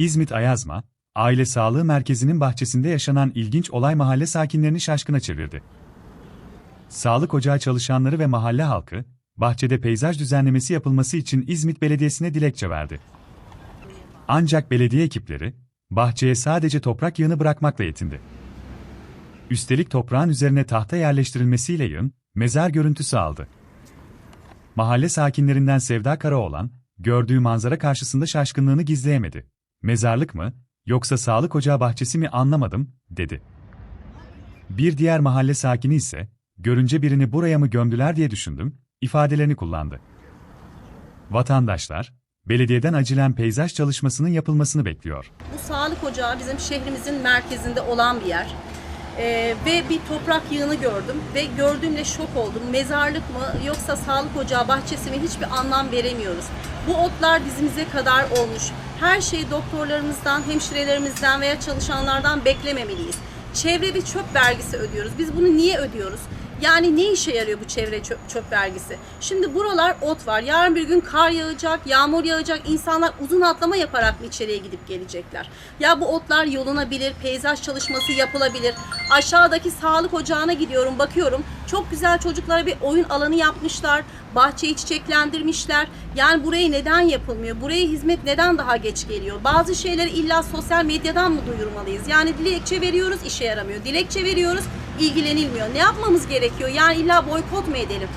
İzmit Ayazma, Aile Sağlığı Merkezi'nin bahçesinde yaşanan ilginç olay mahalle sakinlerini şaşkına çevirdi. Sağlık ocağı çalışanları ve mahalle halkı, bahçede peyzaj düzenlemesi yapılması için İzmit Belediyesi'ne dilekçe verdi. Ancak belediye ekipleri, bahçeye sadece toprak yığını bırakmakla yetindi. Üstelik toprağın üzerine tahta yerleştirilmesiyle yığın, mezar görüntüsü aldı. Mahalle sakinlerinden Sevda Karaoğlan, gördüğü manzara karşısında şaşkınlığını gizleyemedi. Mezarlık mı, yoksa sağlık ocağı bahçesi mi anlamadım, dedi. Bir diğer mahalle sakini ise, görünce birini buraya mı gömdüler diye düşündüm, ifadelerini kullandı. Vatandaşlar, belediyeden acilen peyzaj çalışmasının yapılmasını bekliyor. Bu sağlık ocağı bizim şehrimizin merkezinde olan bir yer. Ee, ve bir toprak yığını gördüm ve gördüğümde şok oldum. Mezarlık mı yoksa sağlık ocağı bahçesi mi hiçbir anlam veremiyoruz. Bu otlar dizimize kadar olmuş. Her şeyi doktorlarımızdan, hemşirelerimizden veya çalışanlardan beklememeliyiz. Çevre bir çöp vergisi ödüyoruz. Biz bunu niye ödüyoruz? Yani ne işe yarıyor bu çevre çöp, çöp vergisi? Şimdi buralar ot var. Yarın bir gün kar yağacak, yağmur yağacak. İnsanlar uzun atlama yaparak mı içeriye gidip gelecekler? Ya bu otlar yolunabilir, peyzaj çalışması yapılabilir. Aşağıdaki sağlık ocağına gidiyorum, bakıyorum. Çok güzel çocuklara bir oyun alanı yapmışlar. Bahçeyi çiçeklendirmişler. Yani buraya neden yapılmıyor? Buraya hizmet neden daha geç geliyor? Bazı şeyleri illa sosyal medyadan mı duyurmalıyız? Yani dilekçe veriyoruz, işe yaramıyor. Dilekçe veriyoruz, ilgilenilmiyor. Ne yapmamız gerekiyor? Yani illa boykot mu edelim?